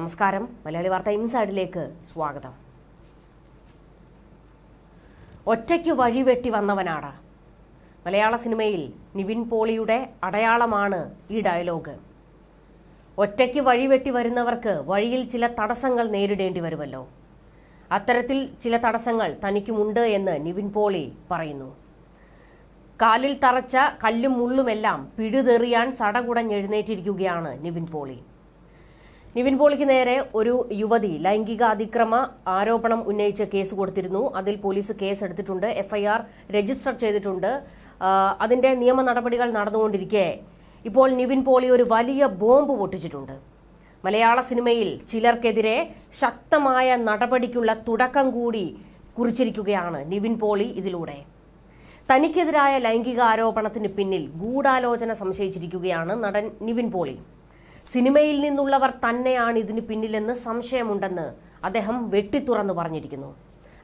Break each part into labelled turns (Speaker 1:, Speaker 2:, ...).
Speaker 1: നമസ്കാരം. മലയാളി വാർത്ത ഇൻസൈഡിലേക്ക് സ്വാഗതം. ഒറ്റയ്ക്ക് വഴിവെട്ടി വന്നവനാണ് മലയാള സിനിമയിൽ നിവിൻ പോളിയുടെ അടയാളമാണ് ഈ ഡയലോഗ്. ഒറ്റയ്ക്ക് വഴിവെട്ടി വരുന്നവർക്ക് വഴിയിൽ ചില തടസ്സങ്ങൾ നേരിടേണ്ടി വരുമല്ലോ. അത്തരത്തിൽ ചില തടസ്സങ്ങൾ തനിക്കുമുണ്ട് എന്ന് നിവിൻ പോളി പറയുന്നു. കാലിൽ തറച്ച കല്ലും മുള്ളുമെല്ലാം പിഴുതെറിയാൻ സടകുടഞ്ഞെഴുന്നേറ്റിരിക്കുകയാണ് നിവിൻ പോളി. നിവിൻ പോളിക്ക് നേരെ ഒരു യുവതി ലൈംഗിക അതിക്രമ ആരോപണം ഉന്നയിച്ച് കേസ് കൊടുത്തിരുന്നു. അതിൽ പോലീസ് കേസ് എടുത്തിട്ടുണ്ട്. എഫ്ഐആർ രജിസ്റ്റർ ചെയ്തിട്ടുണ്ട്. അതിന്റെ നിയമ നടപടികൾ നടന്നുകൊണ്ടിരിക്കെ. ഇപ്പോൾ നിവിൻ പോളി ഒരു വലിയ ബോംബ് പൊട്ടിച്ചിട്ടുണ്ട്. മലയാള സിനിമയിൽ ചിലർക്കെതിരെ ശക്തമായ നടപടിക്കുള്ള തുടക്കം കൂടി കുറിച്ചിരിക്കുകയാണ് നിവിൻ പോളി ഇതിലൂടെ. തനിക്കെതിരായ ലൈംഗിക ആരോപണത്തിന് പിന്നിൽ ഗൂഢാലോചന സംശയിച്ചിരിക്കുകയാണ് നടൻ നിവിൻ പോളി. സിനിമയിൽ നിന്നുള്ളവർ തന്നെയാണ് ഇതിന് പിന്നിലെന്ന് സംശയമുണ്ടെന്ന് അദ്ദേഹം വെട്ടിത്തുറന്നു പറഞ്ഞിരിക്കുന്നു.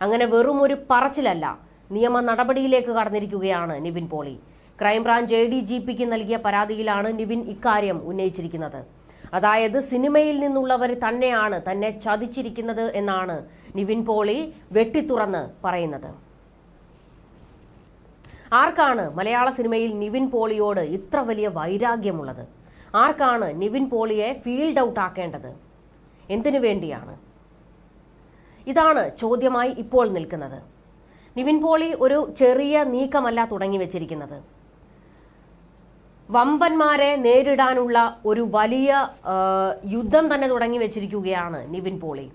Speaker 1: അങ്ങനെ വെറും ഒരു പറച്ചിലല്ല നിയമ നടപടിയിലേക്ക് കടന്നിരിക്കുകയാണ് Nivin Pauly. Crime branch A D G പിക്ക് നൽകിയ പരാതിയിലാണ് നിവിൻ ഇക്കാര്യം ഉന്നയിച്ചിരിക്കുന്നത്. അതായത് സിനിമയിൽ നിന്നുള്ളവർ തന്നെയാണ് തന്നെ ചതിച്ചിരിക്കുന്നത് എന്നാണ് നിവിൻ പോളി വെട്ടിത്തുറന്ന് പറയുന്നത്. ആർക്കാണ് മലയാള സിനിമയിൽ നിവിൻ പോളിയോട് ഇത്ര വലിയ വൈരാഗ്യമുള്ളത്? ആർക്കാണ് നിവിൻ പോളിയെ ഫീൽഡ് ഔട്ട് ആക്കേണ്ടത്? എന്തിനു വേണ്ടിയാണ്? ഇതാണ് ചോദ്യമായി ഇപ്പോൾ നിൽക്കുന്നത്. നിവിൻ പോളി ഒരു ചെറിയ നീക്കമല്ല തുടങ്ങി വെച്ചിരിക്കുന്നത്. വമ്പന്മാരെ നേരിടാനുള്ള ഒരു വലിയ യുദ്ധം തന്നെ തുടങ്ങി വെച്ചിരിക്കുകയാണ് നിവിൻ പോളി.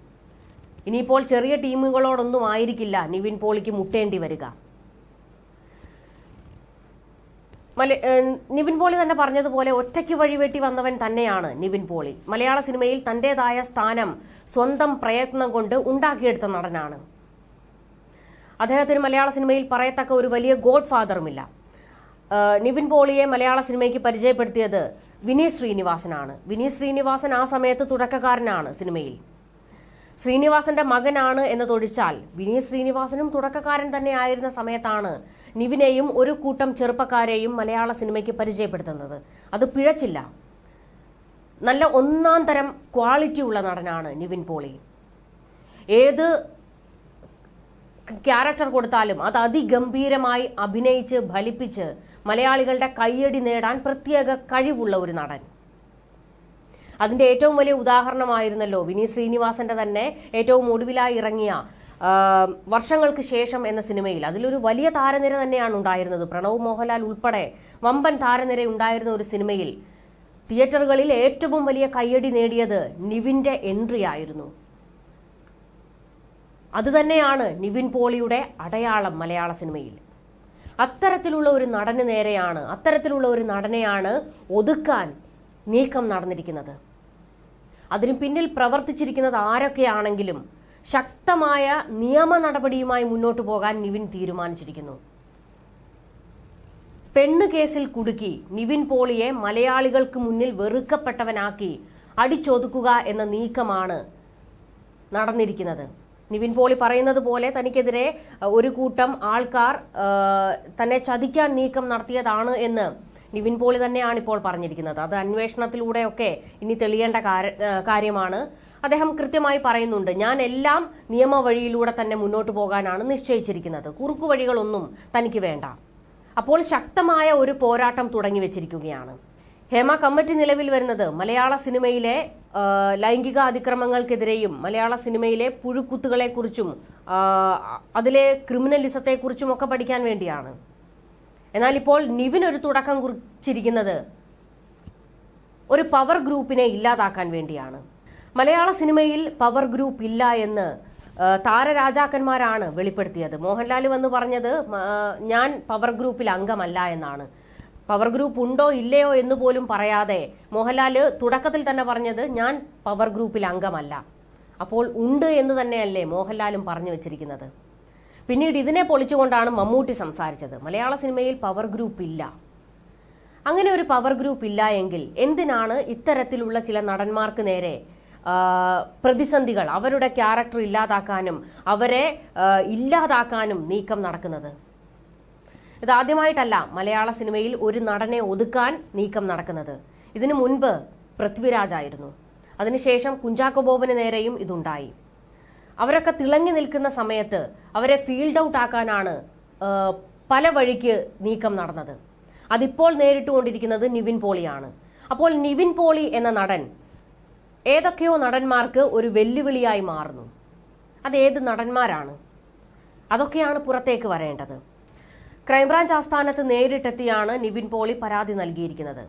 Speaker 1: ഇനിയിപ്പോൾ ചെറിയ ടീമുകളോടൊന്നും ആയിരിക്കില്ല നിവിൻ പോളിക്ക് മുട്ടേണ്ടി വരിക. നിവിൻ പോളി തന്നെ പറഞ്ഞതുപോലെ ഒറ്റയ്ക്ക് വഴിവെട്ടി വന്നവൻ തന്നെയാണ് നിവിൻ പോളി. മലയാള സിനിമയിൽ തന്റേതായ സ്ഥാനം സ്വന്തം പ്രയത്നം കൊണ്ട് ഉണ്ടാക്കിയെടുത്ത നടനാണ്. അദ്ദേഹത്തിന് മലയാള സിനിമയിൽ പറയത്തക്ക ഒരു വലിയ ഗോഡ് ഫാദറുമില്ല നിവിൻ പോളിയെ മലയാള സിനിമയ്ക്ക് പരിചയപ്പെടുത്തിയത് വിനീത് ശ്രീനിവാസനാണ്. വിനീത് ശ്രീനിവാസൻ ആ സമയത്ത് തുടക്കക്കാരനാണ് സിനിമയിൽ. ശ്രീനിവാസന്റെ മകനാണ് എന്നതൊഴിച്ചാൽ വിനീത് ശ്രീനിവാസനും തുടക്കക്കാരൻ തന്നെ ആയിരുന്ന സമയത്താണ് നിവിനെയും ഒരു കൂട്ടം ചെറുപ്പക്കാരെയും മലയാള സിനിമയ്ക്ക് പരിചയപ്പെടുത്തുന്നത്. അത് പിഴച്ചില്ല. നല്ല ഒന്നാം തരം ക്വാളിറ്റി ഉള്ള നടനാണ് നിവിൻ പോളി. ഏത് ക്യാരക്ടർ കൊടുത്താലും അത് അതിഗംഭീരമായി അഭിനയിച്ച് ഫലിപ്പിച്ച് മലയാളികളുടെ കയ്യടി നേടാൻ പ്രത്യേക കഴിവുള്ള ഒരു നടൻ. അതിന്റെ ഏറ്റവും വലിയ ഉദാഹരണമായിരുന്നല്ലോ വിനീത് ശ്രീനിവാസന്റെ തന്നെ ഏറ്റവും ഒടുവിലായി ഇറങ്ങിയ വർഷങ്ങൾക്ക് ശേഷം എന്ന സിനിമയിൽ അതിലൊരു വലിയ താരനിര തന്നെയാണ് ഉണ്ടായിരുന്നത്. പ്രണവ് മോഹൻലാൽ ഉൾപ്പെടെ വമ്പൻ താരനിര ഉണ്ടായിരുന്ന ഒരു സിനിമയിൽ തിയേറ്ററുകളിൽ ഏറ്റവും വലിയ കയ്യടി നേടിയത് നിവിന്റെ എൻട്രി ആയിരുന്നു അതുതന്നെയാണ് നിവിൻ പോളിയുടെ അടയാളം മലയാള സിനിമയിൽ. അത്തരത്തിലുള്ള ഒരു നടന് നേരെയാണ് അത്തരത്തിലുള്ള ഒരു നടനെയാണ് ഒതുക്കാൻ നീക്കം നടന്നിരിക്കുന്നത്. അതിനു പിന്നിൽ പ്രവർത്തിച്ചിരിക്കുന്നത് ആരൊക്കെയാണെങ്കിലും ശക്തമായ നിയമ നടപടിയുമായി മുന്നോട്ടു പോകാൻ നിവിൻ തീരുമാനിച്ചിരിക്കുന്നു. പെണ്ണ് കേസിൽ കുടുക്കി നിവിൻ പോളിയെ മലയാളികൾക്ക് മുന്നിൽ വെറുക്കപ്പെട്ടവനാക്കി അടിച്ചൊതുക്കുക എന്ന നീക്കമാണ് നടന്നിരിക്കുന്നത്. നിവിൻ പോളി പറയുന്നത് പോലെ തനിക്കെതിരെ ഒരു കൂട്ടം ആൾക്കാർ തന്നെ ചതിക്കാൻ നീക്കം നടത്തിയതാണ് എന്ന് നിവിൻ പോളി തന്നെയാണ് ഇപ്പോൾ പറഞ്ഞിരിക്കുന്നത്. അത് അന്വേഷണത്തിലൂടെയൊക്കെ ഇനി തെളിയേണ്ട കാര്യമാണ്. അദ്ദേഹം കൃത്യമായി പറയുന്നുണ്ട് ഞാൻ എല്ലാം നിയമവഴിയിലൂടെ തന്നെ മുന്നോട്ട് പോകാനാണ് നിശ്ചയിച്ചിരിക്കുന്നത്. കുറുക്കു വഴികളൊന്നും തനിക്ക് വേണ്ട. അപ്പോൾ ശക്തമായ ഒരു പോരാട്ടം തുടങ്ങി വെച്ചിരിക്കുകയാണ്. ഹേമ കമ്മിറ്റി നിലവിൽ വരുന്നത് മലയാള സിനിമയിലെ ലൈംഗിക അതിക്രമങ്ങൾക്കെതിരെയും മലയാള സിനിമയിലെ പുഴുക്കുത്തുകളെക്കുറിച്ചും കുറിച്ചും അതിലെ ക്രിമിനലിസത്തെക്കുറിച്ചും ഒക്കെ പഠിക്കാൻ വേണ്ടിയാണ്. എന്നാൽ ഇപ്പോൾ നിവിൻ ഒരു തുടക്കം കുറിച്ചിരിക്കുന്നത് ഒരു പവർ ഗ്രൂപ്പിനെ ഇല്ലാതാക്കാൻ വേണ്ടിയാണ്. മലയാള സിനിമയിൽ പവർ ഗ്രൂപ്പ് ഇല്ല എന്ന് താരരാജാക്കന്മാരാണ് വെളിപ്പെടുത്തിയത്. മോഹൻലാൽ വന്ന് പറഞ്ഞത് ഞാൻ പവർ ഗ്രൂപ്പിൽ അംഗമല്ല എന്നാണ്. പവർ ഗ്രൂപ്പ് ഉണ്ടോ ഇല്ലയോ എന്ന് പോലും പറയാതെ മോഹൻലാൽ തുടക്കത്തിൽ തന്നെ പറഞ്ഞത് ഞാൻ പവർ ഗ്രൂപ്പിൽ അംഗമല്ല. അപ്പോൾ ഉണ്ട് എന്ന് തന്നെയല്ലേ മോഹൻലാലും പറഞ്ഞു വെച്ചിരിക്കുന്നത്. പിന്നീട് ഇതിനെ പൊളിച്ചുകൊണ്ടാണ് മമ്മൂട്ടി സംസാരിച്ചത്. മലയാള സിനിമയിൽ പവർ ഗ്രൂപ്പ് ഇല്ല. അങ്ങനെ ഒരു പവർ ഗ്രൂപ്പ് ഇല്ല എങ്കിൽ എന്തിനാണ് ഇത്തരത്തിലുള്ള ചില നടന്മാർക്ക് നേരെ പ്രതിസന്ധികൾ അവരുടെ ക്യാരക്ടർ ഇല്ലാതാക്കാനും അവരെ ഇല്ലാതാക്കാനും നീക്കം നടക്കുന്നത്. ഇതാദ്യമായിട്ടല്ല മലയാള സിനിമയിൽ ഒരു നടനെ ഒതുക്കാൻ നീക്കം നടക്കുന്നത്. ഇതിനു മുൻപ് പൃഥ്വിരാജായിരുന്നു. അതിനുശേഷം കുഞ്ചാക്കോ ബോബന് നേരെയും ഇതുണ്ടായി. അവരൊക്കെ തിളങ്ങി നിൽക്കുന്ന സമയത്ത് അവരെ ഫീൽഡ് ഔട്ട് ആക്കാനാണ് പല വഴിക്ക് നീക്കം നടന്നത്. അതിപ്പോൾ നേരിട്ടുകൊണ്ടിരിക്കുന്നത് നിവിൻ പോളിയാണ്. അപ്പോൾ നിവിൻ പോളി എന്ന നടൻ ഏതൊക്കെയോ നടന്മാർക്ക് ഒരു വെല്ലുവിളിയായി മാറുന്നു. അത് ഏത് നടന്മാരാണ്? അതൊക്കെയാണ് പുറത്തേക്ക് വരേണ്ടത്. ക്രൈംബ്രാഞ്ച് ആസ്ഥാനത്ത് നേരിട്ടെത്തിയാണ് നിവിൻ പോളി പരാതി നൽകിയിരിക്കുന്നത്.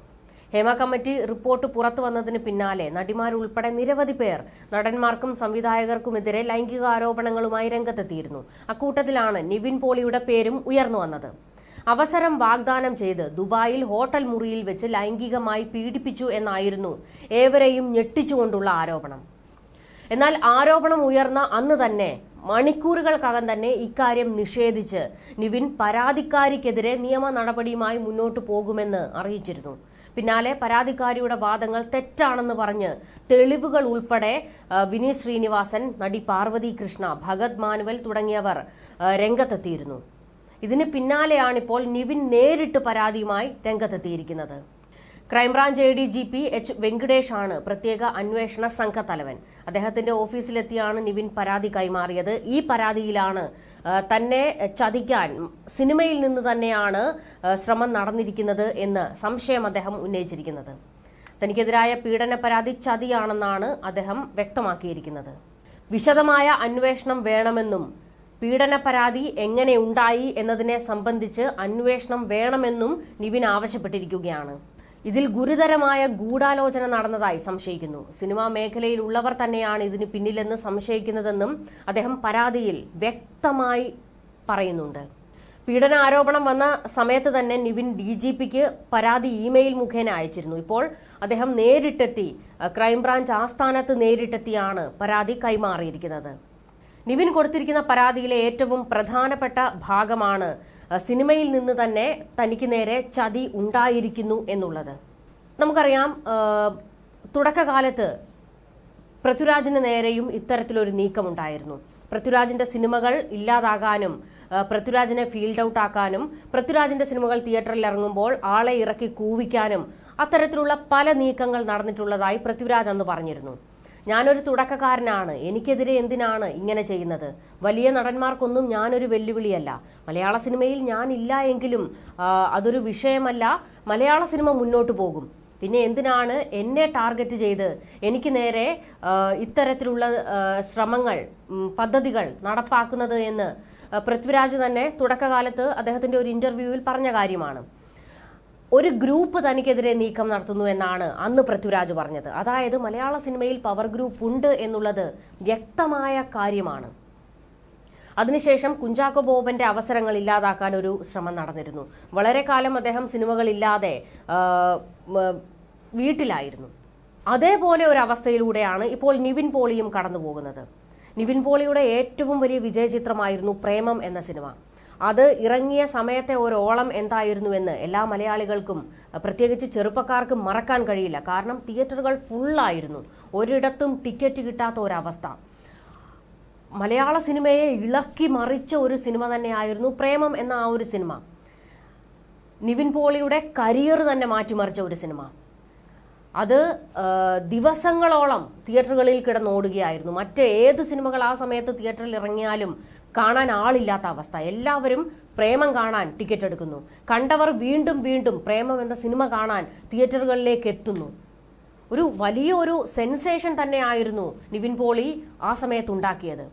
Speaker 1: ഹേമ കമ്മിറ്റി റിപ്പോർട്ട് പുറത്തു വന്നതിന് പിന്നാലെ നടിമാരുൾപ്പെടെ നിരവധി പേർ നടന്മാർക്കും സംവിധായകർക്കുമെതിരെ ലൈംഗിക ആരോപണങ്ങളുമായി രംഗത്തെത്തിയിരുന്നു. അക്കൂട്ടത്തിലാണ് നിവിൻ പോളിയുടെ പേരും ഉയർന്നു വന്നത്. അവസരം വാഗ്ദാനം ചെയ്ത് ദുബായിൽ ഹോട്ടൽ മുറിയിൽ വെച്ച് ലൈംഗികമായി പീഡിപ്പിച്ചു എന്നായിരുന്നു ഏവരെയും ഞെട്ടിച്ചുകൊണ്ടുള്ള ആരോപണം. എന്നാൽ ആരോപണം ഉയർന്ന അന്ന് തന്നെ മണിക്കൂറുകൾക്കകം തന്നെ ഇക്കാര്യം നിഷേധിച്ച് നിവിൻ പരാതിക്കാരിക്കെതിരെ നിയമ നടപടിയുമായി മുന്നോട്ടു പോകുമെന്ന് അറിയിച്ചിരുന്നു. പിന്നാലെ പരാതിക്കാരിയുടെ വാദങ്ങൾ തെറ്റാണെന്ന് പറഞ്ഞ് തെളിവുകൾ ഉൾപ്പെടെ വിനി ശ്രീനിവാസൻ നടി പാർവതി കൃഷ്ണ ഭഗത് മാനുവൽ തുടങ്ങിയവർ രംഗത്തെത്തിയിരുന്നു. ഇതിന് പിന്നാലെയാണിപ്പോൾ നിവിൻ നേരിട്ട് പരാതിയുമായി രംഗത്തെത്തിയിരിക്കുന്നത്. Crime branch A D G P H Venkatesh ആണ് പ്രത്യേക അന്വേഷണ സംഘത്തലവൻ അദ്ദേഹത്തിന്റെ ഓഫീസിലെത്തിയാണ് നിവിൻ പരാതി കൈമാറിയത്. ഈ പരാതിയിലാണ് തന്നെ ചതിക്കാൻ സിനിമയിൽ നിന്ന് തന്നെയാണ് ശ്രമം നടന്നിരിക്കുന്നത് എന്ന് സംശയം അദ്ദേഹം ഉന്നയിച്ചിരിക്കുന്നത്. തനിക്കെതിരായ പീഡന പരാതി ചതിയാണെന്നാണ് അദ്ദേഹം വ്യക്തമാക്കിയിരിക്കുന്നത്. വിശദമായ അന്വേഷണം വേണമെന്നും പീഡന പരാതി എങ്ങനെ ഉണ്ടായി എന്നതിനെ സംബന്ധിച്ച് അന്വേഷണം വേണമെന്നും നിവിൻ ആവശ്യപ്പെട്ടിരിക്കുകയാണ്. ഇതിൽ ഗുരുതരമായ ഗൂഢാലോചന നടന്നതായി സംശയിക്കുന്നു. സിനിമാ മേഖലയിലുള്ളവർ തന്നെയാണ് ഇതിന് പിന്നിലെന്ന് സംശയിക്കുന്നതെന്നും അദ്ദേഹം പരാതിയിൽ വ്യക്തമായി പറയുന്നുണ്ട്. പീഡന ആരോപണം വന്ന സമയത്ത് തന്നെ നിവിൻ ഡി ജി പിക്ക് പരാതി ഇമെയിൽ മുഖേന അയച്ചിരുന്നു. ഇപ്പോൾ അദ്ദേഹം നേരിട്ടെത്തി ക്രൈംബ്രാഞ്ച് ആസ്ഥാനത്ത് നേരിട്ടെത്തിയാണ് പരാതി കൈമാറിയിരിക്കുന്നത്. നിവിൻ കൊടുത്തിരിക്കുന്ന പരാതിയിലെ ഏറ്റവും പ്രധാനപ്പെട്ട ഭാഗമാണ് സിനിമയിൽ നിന്ന് തന്നെ തനിക്ക് നേരെ ചതി ഉണ്ടായിരിക്കുന്നു എന്നുള്ളത്. നമുക്കറിയാം തുടക്കകാലത്ത് പൃഥ്വിരാജിന് നേരെയും ഇത്തരത്തിലൊരു നീക്കമുണ്ടായിരുന്നു. പൃഥ്വിരാജിന്റെ സിനിമകൾ ഇല്ലാതാകാനും പൃഥ്വിരാജിനെ ഫീൽഡ് ഔട്ട് ആക്കാനും പൃഥ്വിരാജിന്റെ സിനിമകൾ തിയേറ്ററിൽ ഇറങ്ങുമ്പോൾ ആളെ ഇറക്കി കൂവിക്കാനും അത്തരത്തിലുള്ള പല നീക്കങ്ങൾ നടന്നിട്ടുള്ളതായി പൃഥ്വിരാജ് അന്ന് പറഞ്ഞിരുന്നു. ഞാനൊരു തുടക്കക്കാരനാണ്. എനിക്കെതിരെ എന്തിനാണ് ഇങ്ങനെ ചെയ്യുന്നത്? വലിയ നടന്മാർക്കൊന്നും ഞാനൊരു വെല്ലുവിളിയല്ല. മലയാള സിനിമയിൽ ഞാനില്ല എങ്കിലും അതൊരു വിഷയമല്ല. മലയാള സിനിമ മുന്നോട്ട് പോകും. പിന്നെ എന്തിനാണ് എന്നെ ടാർഗറ്റ് ചെയ്ത് എനിക്ക് നേരെ ഇത്തരത്തിലുള്ള ശ്രമങ്ങൾ പദ്ധതികൾ നടപ്പാക്കുന്നത് എന്ന് പൃഥ്വിരാജ് തന്നെ തുടക്കകാലത്ത് അദ്ദേഹത്തിന്റെ ഒരു ഇന്റർവ്യൂവിൽ പറഞ്ഞ കാര്യമാണ്. ഒരു ഗ്രൂപ്പ് തനിക്കെതിരെ നീക്കം നടത്തുന്നു എന്നാണ് അന്ന് പൃഥ്വിരാജ് പറഞ്ഞത്. അതായത് മലയാള സിനിമയിൽ പവർ ഗ്രൂപ്പ് ഉണ്ട് എന്നുള്ളത് വ്യക്തമായ കാര്യമാണ്. അതിനുശേഷം കുഞ്ചാക്കോ ബോബന്റെ അവസരങ്ങൾ ഇല്ലാതാക്കാൻ ഒരു ശ്രമം നടന്നിരുന്നു. വളരെ കാലം അദ്ദേഹം സിനിമകളില്ലാതെ വീട്ടിലായിരുന്നു. അതേപോലെ ഒരു അവസ്ഥയിലൂടെയാണ് ഇപ്പോൾ നിവിൻ പോളിയും കടന്നു പോകുന്നത് നിവിൻ പോളിയുടെ ഏറ്റവും വലിയ വിജയചിത്രമായിരുന്നു പ്രേമം എന്ന സിനിമ. അത് ഇറങ്ങിയ സമയത്തെ ഒരോളം എന്തായിരുന്നുവെന്ന് എല്ലാ മലയാളികൾക്കും പ്രത്യേകിച്ച് ചെറുപ്പക്കാർക്കും മറക്കാൻ കഴിയില്ല. കാരണം തിയേറ്ററുകൾ ഫുള്ളായിരുന്നു. ഒരിടത്തും ടിക്കറ്റ് കിട്ടാത്ത ഒരവസ്ഥ. മലയാള സിനിമയെ ഇളക്കി മറിച്ച ഒരു സിനിമ തന്നെയായിരുന്നു പ്രേമം എന്ന ആ ഒരു സിനിമ. നിവിൻ പോളിയുടെ കരിയർ തന്നെ മാറ്റിമറിച്ച ഒരു സിനിമ. അത് ദിവസങ്ങളോളം തിയേറ്ററുകളിൽ കിടന്നോടുകയായിരുന്നു. മറ്റ് ഏത് സിനിമകൾ ആ സമയത്ത് തിയേറ്ററിൽ ഇറങ്ങിയാലും കാണാൻ ആളില്ലാത്ത അവസ്ഥ. എല്ലാവരും പ്രേമം കാണാൻ ടിക്കറ്റ് എടുക്കുന്നു. കണ്ടവർ വീണ്ടും വീണ്ടും പ്രേമം എന്ന സിനിമ കാണാൻ തിയേറ്ററുകളിലേക്ക് എത്തുന്നു. ഒരു വലിയ ഒരു സെൻസേഷൻ തന്നെയായിരുന്നു നിവിൻ പോളി ആ സമയത്ത് ഉണ്ടാക്കിയത്.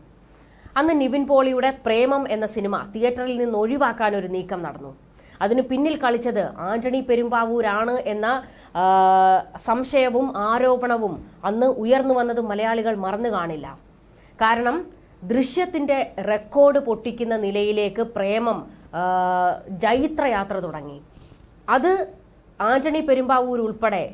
Speaker 1: അന്ന് നിവിൻ പോളിയുടെ പ്രേമം എന്ന സിനിമ തിയേറ്ററിൽ നിന്ന് ഒഴിവാക്കാൻ ഒരു നീക്കം നടന്നു. അതിന് പിന്നിൽ കളിച്ചത് ആന്റണി പെരുമ്പാവൂരാണ് എന്ന സംശയവും ആരോപണവും അന്ന് ഉയർന്നു വന്നത് മലയാളികൾ മറന്നു കാണില്ല. കാരണം ദൃശ്യത്തിന്റെ റെക്കോർഡ് പൊട്ടിക്കുന്ന നിലയിലേക്ക് പ്രേമം ജൈത്രയാത്ര തുടങ്ങി. അത് ആന്റണി പെരുമ്പാവൂർ ഉൾപ്പെടെ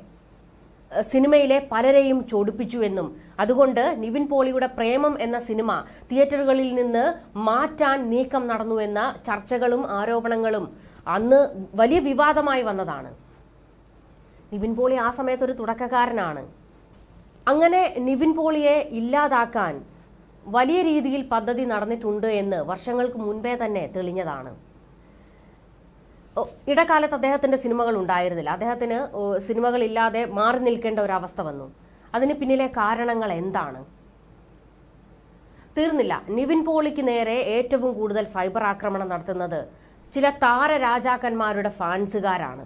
Speaker 1: സിനിമയിലെ പലരെയും ചൊടിപ്പിച്ചുവെന്നും അതുകൊണ്ട് നിവിൻ പോളിയുടെ പ്രേമം എന്ന സിനിമ തിയേറ്ററുകളിൽ നിന്ന് മാറ്റാൻ നീക്കം നടന്നുവെന്ന ചർച്ചകളും ആരോപണങ്ങളും അന്ന് വലിയ വിവാദമായി വന്നതാണ്. നിവിൻ പോളി ആ സമയത്ത് ഒരു തുടക്കക്കാരനാണ്. അങ്ങനെ നിവിൻ പോളിയെ ഇല്ലാതാക്കാൻ വലിയ രീതിയിൽ പദ്ധതി നടന്നിട്ടുണ്ട് എന്ന് വർഷങ്ങൾക്ക് മുൻപേ തന്നെ തെളിഞ്ഞതാണ്. ഇടക്കാലത്ത് അദ്ദേഹത്തിന്റെ സിനിമകൾ ഉണ്ടായിരുന്നില്ല. അദ്ദേഹത്തിന് സിനിമകൾ ഇല്ലാതെ മാറി നിൽക്കേണ്ട ഒരു അവസ്ഥ വന്നു. അതിന് പിന്നിലെ കാരണങ്ങൾ എന്താണ്? തീർന്നില്ല. നിവിൻ പോളിക്ക് നേരെ ഏറ്റവും കൂടുതൽ സൈബർ ആക്രമണം നടത്തുന്നത് ചില താര രാജാക്കന്മാരുടെ ഫാൻസുകാരാണ്.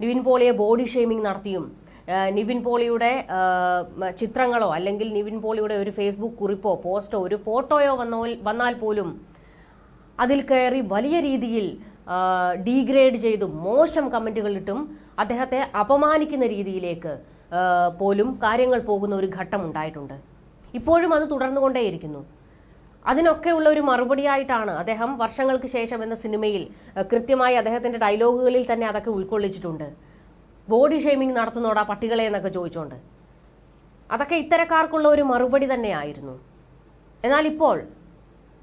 Speaker 1: നിവിൻ പോളിയെ ബോഡി ഷെയ്മിംഗ് നടത്തിയും നിവിൻ പോളിയുടെ ചിത്രങ്ങളോ അല്ലെങ്കിൽ നിവിൻ പോളിയുടെ ഒരു ഫേസ്ബുക്ക് കുറിപ്പോ പോസ്റ്റോ ഒരു ഫോട്ടോയോ വന്നോ വന്നാൽ പോലും അതിൽ കയറി വലിയ രീതിയിൽ ഡീഗ്രേഡ് ചെയ്തും മോശം കമന്റുകൾ ഇട്ടും അദ്ദേഹത്തെ അപമാനിക്കുന്ന രീതിയിലേക്ക് പോലും കാര്യങ്ങൾ പോകുന്ന ഒരു ഘട്ടം ഉണ്ടായിട്ടുണ്ട്. ഇപ്പോഴും അത് തുടർന്നുകൊണ്ടേയിരിക്കുന്നു. അതിനൊക്കെയുള്ള ഒരു മറുപടിയായിട്ടാണ് അദ്ദേഹം വർഷങ്ങൾക്ക് ശേഷം എന്ന സിനിമയിൽ കൃത്യമായി അദ്ദേഹത്തിന്റെ ഡയലോഗുകളിൽ തന്നെ അതൊക്കെ ഉൾക്കൊള്ളിച്ചിട്ടുണ്ട്. ബോഡി ഷെയ്മിങ് നടത്തുന്നോടാ പട്ടികളെ എന്നൊക്കെ ചോദിച്ചുകൊണ്ട് അതൊക്കെ ഇത്തരക്കാർക്കുള്ള ഒരു മറുപടി തന്നെയായിരുന്നു. എന്നാൽ ഇപ്പോൾ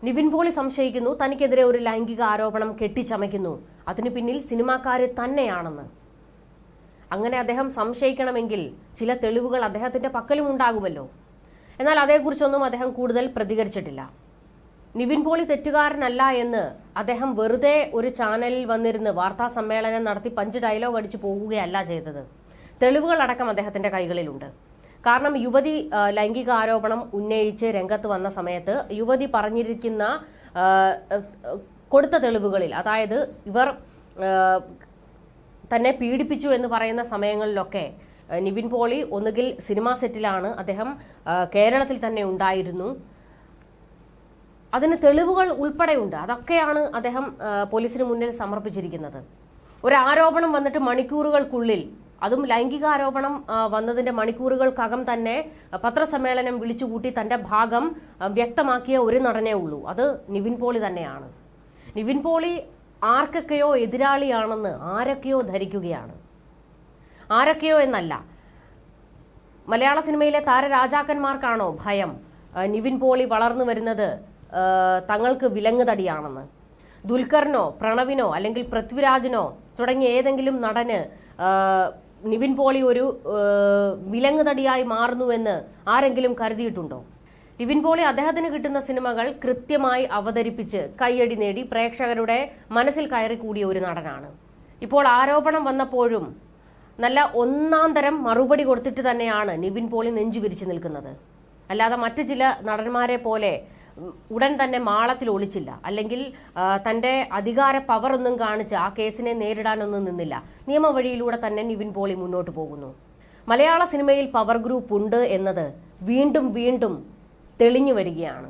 Speaker 1: നിവിൻ പോളി സംശയിക്കുന്നു തനിക്കെതിരെ ഒരു ലൈംഗിക ആരോപണം കെട്ടിച്ചമയ്ക്കുന്നു. അതിനു പിന്നിൽ സിനിമാക്കാര് തന്നെയാണെന്ന്. അങ്ങനെ അദ്ദേഹം സംശയിക്കണമെങ്കിൽ ചില തെളിവുകൾ അദ്ദേഹത്തിന്റെ പക്കലും ഉണ്ടാകുമല്ലോ. എന്നാൽ അതേക്കുറിച്ചൊന്നും അദ്ദേഹം കൂടുതൽ പ്രതികരിച്ചിട്ടില്ല. നിവിൻ പോളി തെറ്റുകാരനല്ല എന്ന് അദ്ദേഹം വെറുതെ ഒരു ചാനലിൽ വന്നിരുന്ന് വാർത്താ സമ്മേളനം നടത്തി പഞ്ച് ഡയലോഗ് അടിച്ചു പോകുകയല്ല ചെയ്തത്. തെളിവുകളടക്കം അദ്ദേഹത്തിന്റെ കൈകളിലുണ്ട്. കാരണം യുവതി ലൈംഗിക ആരോപണം ഉന്നയിച്ച് രംഗത്ത് വന്ന സമയത്ത് യുവതി പറഞ്ഞിരിക്കുന്ന കൊടുത്ത തെളിവുകളിൽ അതായത് ഇവർ തന്നെ പീഡിപ്പിച്ചു എന്ന് പറയുന്ന സമയങ്ങളിലൊക്കെ നിവിൻ പോളി ഒന്നുകിൽ സിനിമാ സെറ്റിലാണ് അദ്ദേഹം കേരളത്തിൽ തന്നെ ഉണ്ടായിരുന്നു. അതിന് തെളിവുകൾ ഉൾപ്പെടെയുണ്ട്. അതൊക്കെയാണ് അദ്ദേഹം പോലീസിന് മുന്നിൽ സമർപ്പിച്ചിരിക്കുന്നത്. ഒരു ആരോപണം വന്നിട്ട് മണിക്കൂറുകൾക്കുള്ളിൽ അതും ലൈംഗിക ആരോപണം വന്നതിന്റെ മണിക്കൂറുകൾക്കകം തന്നെ പത്രസമ്മേളനം വിളിച്ചുകൂട്ടി തന്റെ ഭാഗം വ്യക്തമാക്കിയ ഒരു നടനേ ഉള്ളൂ. അത് നിവിൻ പോളി തന്നെയാണ്. നിവിൻ പോളി ആർക്കൊക്കെയോ എതിരാളിയാണെന്ന് ആരൊക്കെയോ ധരിക്കുകയാണ്. ആരൊക്കെയോ എന്നല്ല. മലയാള സിനിമയിലെ താരരാജാക്കന്മാർക്കാണോ ഭയം? നിവിൻ പോളി വളർന്നു വരുന്നത് ആ, വിലങ്ങ് തടിയാണെന്ന് ദുൽഖറിനോ പ്രണവിനോ അല്ലെങ്കിൽ പൃഥ്വിരാജിനോ തുടങ്ങിയ ഏതെങ്കിലും നടന് നിവിൻ പോളി ഒരു വിലങ്ങ് തടിയായി മാറുന്നുവെന്ന് ആരെങ്കിലും കരുതിയിട്ടുണ്ടോ? നിവിൻ പോളി അദ്ദേഹത്തിന് കിട്ടുന്ന സിനിമകൾ കൃത്യമായി അവതരിപ്പിച്ച് കൈയടി നേടി പ്രേക്ഷകരുടെ മനസ്സിൽ കയറിക്കൂടിയ കൂടിയ ഒരു നടനാണ്. ഇപ്പോൾ ആരോപണം വന്നപ്പോഴും നല്ല ഒന്നാം തരം മറുപടി കൊടുത്തിട്ട് തന്നെയാണ് നിവിൻ പോളി നെഞ്ചു വിരിച്ചു നിൽക്കുന്നത്. അല്ലാതെ മറ്റു ചില നടന്മാരെ പോലെ ഉടൻ തന്നെ മാളത്തിൽ ഒളിച്ചില്ല. അല്ലെങ്കിൽ തന്റെ അധികാര പവർ ഒന്നും കാണിച്ച് ആ കേസിനെ നേരിടാനൊന്നും നിന്നില്ല. നിയമവഴിയിലൂടെ തന്നെ നിവിൻ പോളി മുന്നോട്ട് പോകുന്നു. മലയാള സിനിമയിൽ പവർ ഗ്രൂപ്പ് ഉണ്ട് എന്നത് വീണ്ടും വീണ്ടും തെളിഞ്ഞു വരികയാണ്.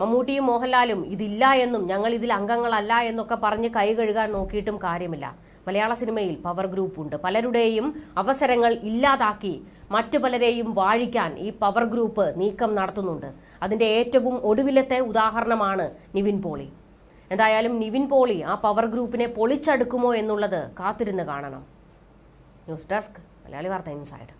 Speaker 1: മമ്മൂട്ടിയും മോഹൻലാലും ഇതില്ല എന്നും ഞങ്ങൾ ഇതിൽ അംഗങ്ങളല്ല എന്നൊക്കെ പറഞ്ഞ് കൈ കഴുകാൻ നോക്കിയിട്ടും കാര്യമില്ല. മലയാള സിനിമയിൽ പവർ ഗ്രൂപ്പ് ഉണ്ട്. പലരുടെയും അവസരങ്ങൾ ഇല്ലാതാക്കി മറ്റു പലരെയും വാഴിക്കാൻ ഈ പവർ ഗ്രൂപ്പ് നീക്കം നടത്തുന്നുണ്ട്. അതിന്റെ ഏറ്റവും ഒടുവിലത്തെ ഉദാഹരണമാണ് നിവിൻ പോളി. എന്തായാലും നിവിൻ പോളി ആ പവർ ഗ്രൂപ്പിനെ പൊളിച്ചടുക്കുമോ എന്നുള്ളത് കാത്തിരുന്ന് കാണണം. ന്യൂസ് ഡെസ്ക് മലയാളി വാർത്ത ഇൻസൈഡ്.